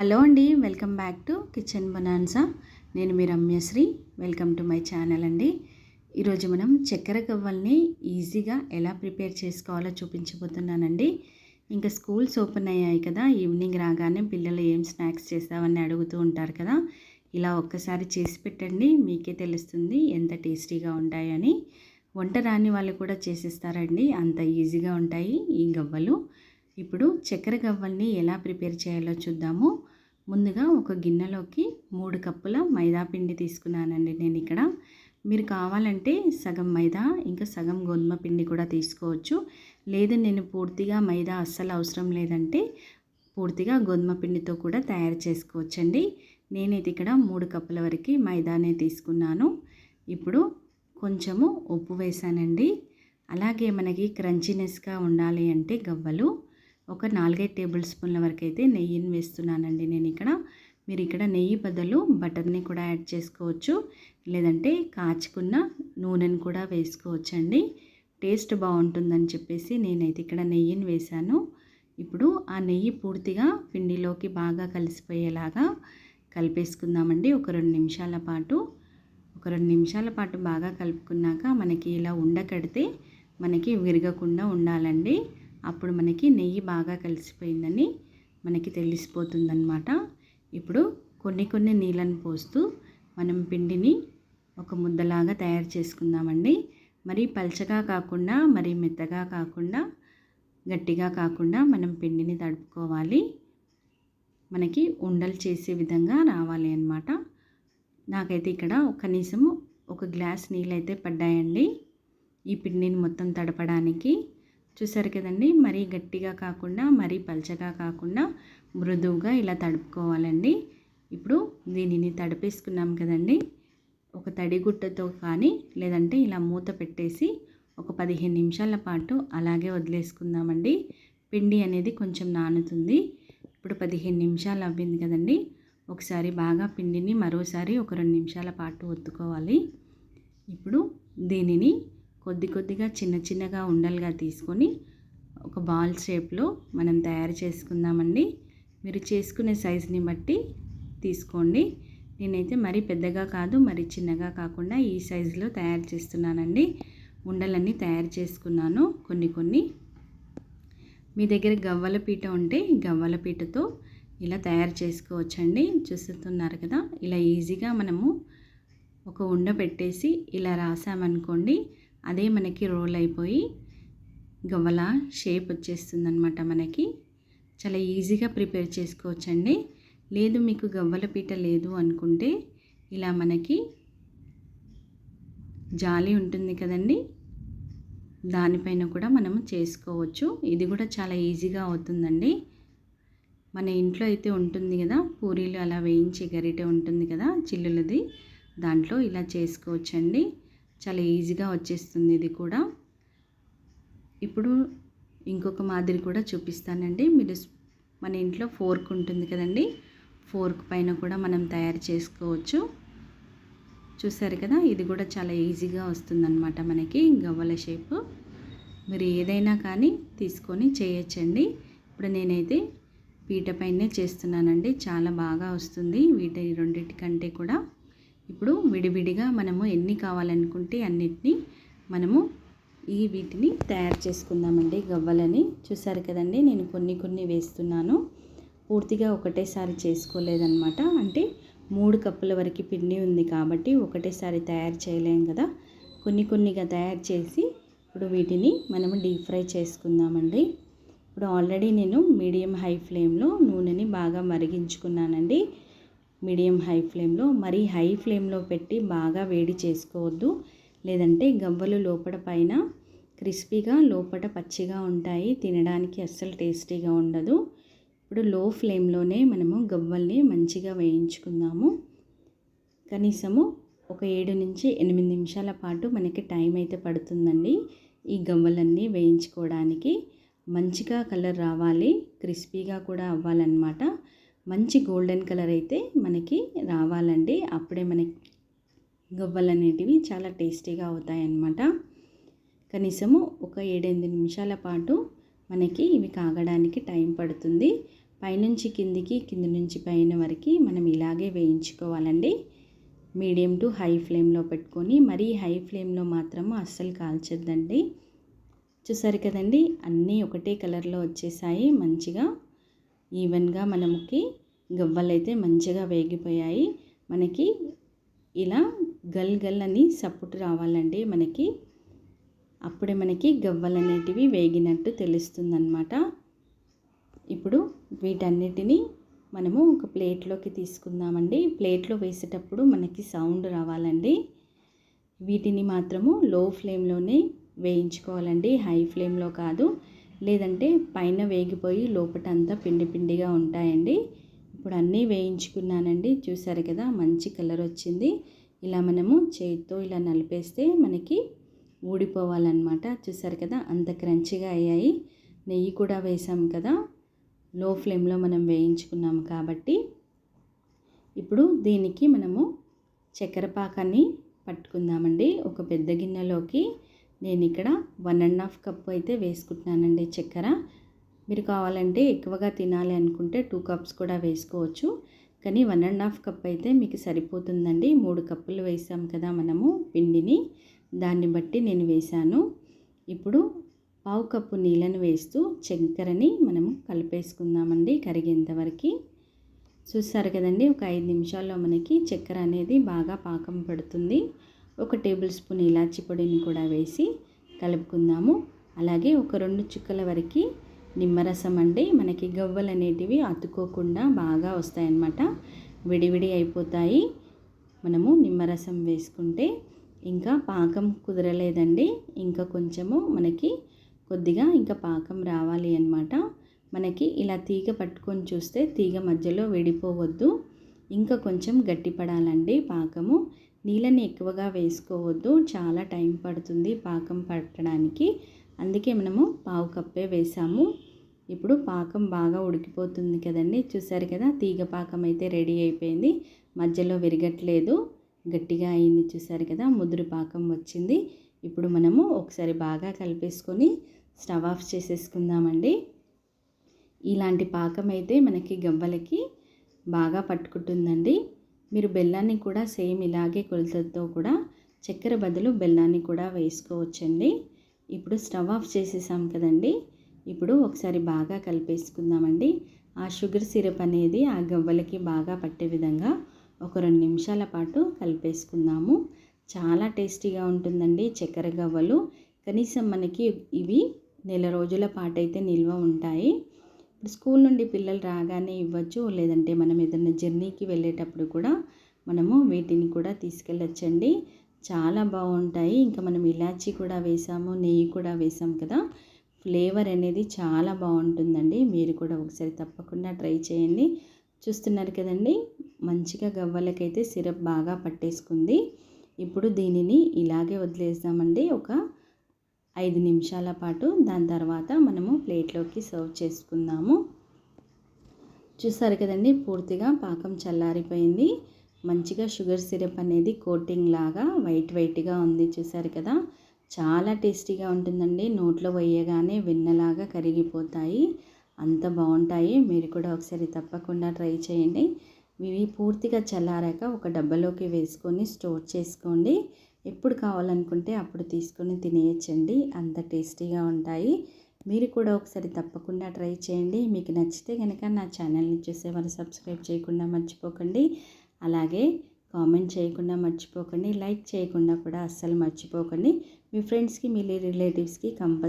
Hello అండి welcome back to kitchen bonanza. నేను మీ Ramyasri welcome to my channel అండి. ఈరోజు మనం చక్కెర గవ్వల్ని ఈజీగా ఎలా ప్రిపేర్ చేసుకోవాలో చూపించబోతున్నానండి. ఇంకా స్కూల్స్ ఓపెన్ అయ్యాయి కదా ఈవినింగ్ రాగానే పిల్లలు ఏం స్నాక్స్ చేస్తామని అడుగుతూ ఉంటారు కదా. ఇలా ఒక్కసారి చేసి పెట్టండి మీకే తెలుస్తుంది ఎంత టేస్టీగా ఉంటాయని. వంట రాని వాళ్ళు కూడా చేసేస్తారండి అంత ఈజీగా ఉంటాయి ఈ గవ్వలు. ఇప్పుడు చక్కెర గవ్వల్ని ఎలా ప్రిపేర్ చేయాలో చూద్దాము. ముందుగా ఒక గిన్నెలోకి మూడు కప్పుల మైదా పిండి తీసుకున్నానండి నేను ఇక్కడ. మీరు కావాలంటే సగం మైదా ఇంకా సగం గోధుమ పిండి కూడా తీసుకోవచ్చు. లేదు నేను పూర్తిగా మైదా అస్సలు అవసరం లేదంటే పూర్తిగా గోధుమ పిండితో కూడా తయారు చేసుకోవచ్చండి. నేనైతే ఇక్కడ మూడు కప్పుల వరకు మైదానే తీసుకున్నాను. ఇప్పుడు కొంచెము ఉప్పు వేసానండి. అలాగే మనకి క్రంచినెస్గా ఉండాలి అంటే గవ్వలు. ఒక నాలుగైదు టేబుల్ స్పూన్ల వరకు అయితే నెయ్యిని వేస్తున్నానండి నేను ఇక్కడ. మీరు ఇక్కడ నెయ్యి బదులు బటర్ని కూడా యాడ్ చేసుకోవచ్చు. లేదంటే కాచుకున్న నూనెను కూడా వేసుకోవచ్చండి. టేస్ట్ బాగుంటుందని చెప్పేసి నేనైతే ఇక్కడ నెయ్యిని వేశాను. ఇప్పుడు ఆ నెయ్యి పూర్తిగా పిండిలోకి బాగా కలిసిపోయేలాగా కలిపేసుకుందామండి. ఒక రెండు నిమిషాల పాటు. ఒక రెండు నిమిషాల పాటు బాగా కలుపుకున్నాక మనకి ఇలా ఉండకడితే మనకి విరగకుండా ఉండాలండి. అప్పుడు మనకి నెయ్యి బాగా కలిసిపోయిందని మనకి తెలిసిపోతుందన్నమాట. ఇప్పుడు కొన్ని కొన్ని నీళ్ళను పోస్తూ మనం పిండిని ఒక ముద్దలాగా తయారు చేసుకుందామండి. మరి పల్చగా కాకుండా మరి మెత్తగా కాకుండా గట్టిగా కాకుండా మనం పిండిని తడుపుకోవాలి. మనకి ఉండలు చేసే విధంగా రావాలి అన్నమాట. నాకైతే ఇక్కడ కనీసం ఒక గ్లాస్ నీళ్ళు అయితే పడ్డాయండి. ఈ పిండిని మొత్తం తడపడానికి చూసారు కదండి మరీ గట్టిగా కాకుండా మరీ పల్చగా కాకుండా మృదువుగా ఇలా తడుపుకోవాలండి. ఇప్పుడు దీనిని తడిపేసుకున్నాం కదండి. ఒక తడిగుట్టతో కానీ లేదంటే ఇలా మూత పెట్టేసి ఒక పదిహేను నిమిషాల పాటు అలాగే వదిలేసుకుందామండి. పిండి అనేది కొంచెం నానుతుంది. ఇప్పుడు పదిహేను నిమిషాలు అవ్వింది కదండి. ఒకసారి బాగా పిండిని మరోసారి ఒక రెండు నిమిషాల పాటు ఒత్తుకోవాలి. ఇప్పుడు దీనిని కొద్ది కొద్దిగా చిన్న చిన్నగా ఉండలుగా తీసుకొని ఒక బాల్ షేప్లో మనం తయారు చేసుకుందామండి. మీరు చేసుకునే సైజుని బట్టి తీసుకోండి. నేనైతే మరీ పెద్దగా కాదు మరీ చిన్నగా కాకుండా ఈ సైజులో తయారు చేస్తున్నానండి. ఉండలన్నీ తయారు చేసుకున్నాను కొన్ని కొన్ని. మీ దగ్గర గవ్వల పీట ఉంటే గవ్వల పీటతో ఇలా తయారు చేసుకోవచ్చండి. చూస్తున్నారు కదా ఇలా ఈజీగా మనము ఒక ఉండ పెట్టేసి ఇలా రాసామనుకోండి అదే మనకి రోల్ అయిపోయి గవ్వల షేప్ వచ్చేస్తుందనమాట మనకి. చాలా ఈజీగా ప్రిపేర్ చేసుకోవచ్చండి. లేదు మీకు గవ్వల పీట లేదు అనుకుంటే ఇలా మనకి జాలి ఉంటుంది కదండి. దానిపైన కూడా మనము చేసుకోవచ్చు. ఇది కూడా చాలా ఈజీగా అవుతుందండి. మన ఇంట్లో అయితే ఉంటుంది కదా పూరీలు అలా వేయించే గరిటె ఉంటుంది కదా చిల్లులది దాంట్లో ఇలా చేసుకోవచ్చండి. చాలా ఈజీగా వచ్చేస్తుంది ఇది కూడా. ఇప్పుడు ఇంకొక మాదిరి కూడా చూపిస్తానండి. మీరు మన ఇంట్లో ఫోర్క్ ఉంటుంది కదండి. ఫోర్క్ పైన కూడా మనం తయారు చేసుకోవచ్చు. చూసారు కదా? ఇది కూడా చాలా ఈజీగా వస్తుందన్నమాట మనకి గవ్వల షేపు. మీరు ఏదైనా కానీ తీసుకొని చేయొచ్చండి. ఇప్పుడు నేనైతే పీట పైనే చేస్తున్నానండి. చాలా బాగా వస్తుంది. వీటి రెండింటి కంటే కూడా. ఇప్పుడు విడివిడిగా మనము ఎన్ని కావాలనుకుంటే అన్నిటినీ మనము ఈ వీటిని తయారు చేసుకుందామండి. గవ్వలని చూసారు కదండి నేను కొన్ని కొన్ని వేస్తున్నాను. పూర్తిగా ఒకటేసారి చేసుకోలేదన్నమాట. అంటే మూడు కప్పుల వరకు పిండి ఉంది కాబట్టి ఒకటేసారి తయారు చేయలేం కదా. కొన్ని కొన్నిగా తయారు చేసి ఇప్పుడు వీటిని మనము డీప్ ఫ్రై చేసుకుందామండి. ఇప్పుడు ఆల్రెడీ నేను మీడియం హై ఫ్లేమ్లో నూనెని బాగా మరిగించుకున్నానండి. మీడియం హై ఫ్లేమ్లో మరీ హై ఫ్లేమ్లో పెట్టి బాగా వేడి చేసుకోవద్దు. లేదంటే గవ్వలు లోపల పైన క్రిస్పీగా లోపల పచ్చిగా ఉంటాయి. తినడానికి అస్సలు టేస్టీగా ఉండదు. ఇప్పుడు లో ఫ్లేమ్లోనే మనము గవ్వల్ని మంచిగా వేయించుకుందాము. కనీసము ఒక ఏడు నుంచి ఎనిమిది నిమిషాల పాటు మనకి టైం అయితే పడుతుందండి ఈ గవ్వలన్నీ వేయించుకోవడానికి. మంచిగా కలర్ రావాలి క్రిస్పీగా కూడా అవ్వాలన్నమాట. మంచి గోల్డెన్ కలర్ అయితే మనకి రావాలండి. అప్పుడే మనకి గవ్వలు అనేటివి చాలా టేస్టీగా అవుతాయన్నమాట. కనీసము ఒక ఏడెనిమిది నిమిషాల పాటు మనకి ఇవి కాగడానికి టైం పడుతుంది. పైనుంచి కిందికి కింది నుంచి పైన వరకు మనం ఇలాగే వేయించుకోవాలండి. మీడియం టు హై ఫ్లేమ్లో పెట్టుకొని మరీ హై ఫ్లేమ్లో మాత్రము అస్సలు కాల్చొద్దండి. చూసారు కదండి అన్నీ ఒకటే కలర్లో వచ్చేసాయి మంచిగా ఈవెన్గా మనకి గవ్వలు అయితే మంచిగా వేగిపోయాయి. మనకి ఇలా గల్ గల్ అని సపోర్ట్ రావాలండి మనకి. అప్పుడే మనకి గవ్వలు అనేటివి వేగినట్టు తెలుస్తుందన్నమాట. ఇప్పుడు వీటన్నిటినీ మనము ఒక ప్లేట్లోకి తీసుకుందామండి. ప్లేట్లో వేసేటప్పుడు మనకి సౌండ్ రావాలండి. వీటిని మాత్రము లో ఫ్లేమ్లోనే వేయించుకోవాలండి. హై ఫ్లేమ్లో కాదు. లేదంటే పైన వేగిపోయి లోపటంతా పిండి పిండిగా ఉంటాయండి. ఇప్పుడు అన్నీ వేయించుకున్నానండి. చూసారు కదా మంచి కలర్ వచ్చింది. ఇలా మనము చేతితో ఇలా నలిపేస్తే మనకి ఊడిపోవాలన్నమాట. చూసారు కదా అంత క్రంచిగా అయ్యాయి. నెయ్యి కూడా వేసాం కదా లో ఫ్లేమ్లో మనం వేయించుకున్నాం కాబట్టి. ఇప్పుడు దీనికి మనము చక్కెర పాకాన్ని పట్టుకుందామండి. ఒక పెద్ద గిన్నెలోకి నేను ఇక్కడ వన్ అండ్ హాఫ్ కప్ అయితే వేసుకుంటున్నానండి చక్కెర. మీరు కావాలంటే ఎక్కువగా తినాలి అనుకుంటే టూ కప్స్ కూడా వేసుకోవచ్చు. కానీ వన్ అండ్ హాఫ్ కప్ అయితే మీకు సరిపోతుందండి. మూడు కప్పులు వేసాం కదా మనము పిండిని. దాన్ని బట్టి నేను వేశాను. ఇప్పుడు పావు కప్పు నీళ్ళను వేస్తూ చక్కెరని మనము కలిపేసుకుందామండి కరిగేంతవరకు చూస్తారు కదండి ఒక ఐదు నిమిషాల్లో మనకి చక్కెర అనేది బాగా పాకం పడుతుంది. ఒక టేబుల్ స్పూన్ ఇలాచి పొడిని కూడా వేసి కలుపుకుందాము. అలాగే ఒక రెండు చుక్కల వరకు నిమ్మరసం అండి. మనకి గవ్వలు అనేటివి అతుక్కోకుండా బాగా వస్తాయన్నమాట. విడివిడి అయిపోతాయి. మనము నిమ్మరసం వేసుకుంటే ఇంకా పాకం కుదరలేదండి. ఇంకా కొంచెము మనకి కొద్దిగా ఇంకా పాకం రావాలి అనమాట మనకి ఇలా తీగ పట్టుకొని చూస్తే తీగ మధ్యలో విడిపోవద్దు. ఇంకా కొంచెం గట్టిపడాలండి పాకము. నీళ్ళని ఎక్కువగా వేసుకోవద్దు. చాలా టైం పడుతుంది పాకం పట్టడానికి. అందుకే మనము పావు కప్పే వేసాము. ఇప్పుడు పాకం బాగా ఉడికిపోతుంది కదండి. చూసారు కదా తీగ పాకం అయితే రెడీ అయిపోయింది. మధ్యలో విరగట్లేదు. గట్టిగా అయింది చూసారు కదా ముదురు పాకం వచ్చింది. ఇప్పుడు మనము ఒకసారి బాగా కలిపేసుకొని స్టవ్ ఆఫ్ చేసేసుకుందామండి. ఇలాంటి పాకం అయితే మనకి గవ్వలకి బాగా పట్టుకుంటుందండి. మీరు బెల్లాన్ని కూడా సేమ్ ఇలాగే కొలతతో కూడా చక్కెర బదులు బెల్లాన్ని కూడా వేసుకోవచ్చండి. ఇప్పుడు స్టవ్ ఆఫ్ చేసేసాం కదండి. ఇప్పుడు ఒకసారి బాగా కలిపేసుకుందామండి. ఆ షుగర్ సిరప్ అనేది ఆ గవ్వలకి బాగా పట్టే విధంగా ఒక రెండు నిమిషాల పాటు కలిపేసుకుందాము. చాలా టేస్టీగా ఉంటుందండి చక్కెర గవ్వలు. కనీసం మనకి ఇవి నెల రోజుల పాటైతే నిల్వ ఉంటాయి. స్కూల్ నుండి పిల్లలు రాగానే ఇవ్వచ్చు లేదంటే మనం ఏదైనా జర్నీకి వెళ్ళేటప్పుడు కూడా మనము వీటిని కూడా తీసుకెళ్ళొచ్చండి. చాలా బాగుంటాయి. ఇంకా మనం ఇలాచీ కూడా వేసాము నెయ్యి కూడా వేసాం కదా. ఫ్లేవర్ అనేది చాలా బాగుంటుందండి. మీరు కూడా ఒకసారి తప్పకుండా ట్రై చేయండి. చూస్తున్నారు కదండి మంచిగా గవ్వలకైతే సిరప్ బాగా పట్టేసుకుంది. ఇప్పుడు దీనిని ఇలాగే వదిలేసామండి. ఒక ఐదు నిమిషాల పాటు దాని తర్వాత మనము ప్లేట్లోకి సర్వ్ చేసుకుందాము. చూసారు కదండి పూర్తిగా పాకం చల్లారిపోయింది. మంచిగా షుగర్ సిరప్ అనేది కోటింగ్ లాగా వైట్ వైట్గా ఉంది చూసారు కదా. చాలా టేస్టీగా ఉంటుందండి. నోట్లో వేయగానే వెన్నలాగా కరిగిపోతాయి. అంత బాగుంటాయి. మీరు కూడా ఒకసారి తప్పకుండా ట్రై చేయండి. ఇవి పూర్తిగా చల్లారాక ఒక డబ్బాలోకి వేసుకొని స్టోర్ చేసుకోండి. ఎప్పుడు కావాలనుకుంటే అప్పుడు తీసుకొని తినేయచ్చండి. అంత టేస్టీగా ఉంటాయి. మీరు కూడా ఒకసారి తప్పకుండా ట్రై చేయండి. మీకు నచ్చితే కనుక నా ఛానల్ని చూసేవారు సబ్స్క్రైబ్ చేయకుండా మర్చిపోకండి. అలాగే కామెంట్ చేయకుండా మర్చిపోకండి. లైక్ చేయకుండా కూడా అస్సలు మర్చిపోకండి. మీ ఫ్రెండ్స్కి మీ రిలేటివ్స్కి కంపల్సరీ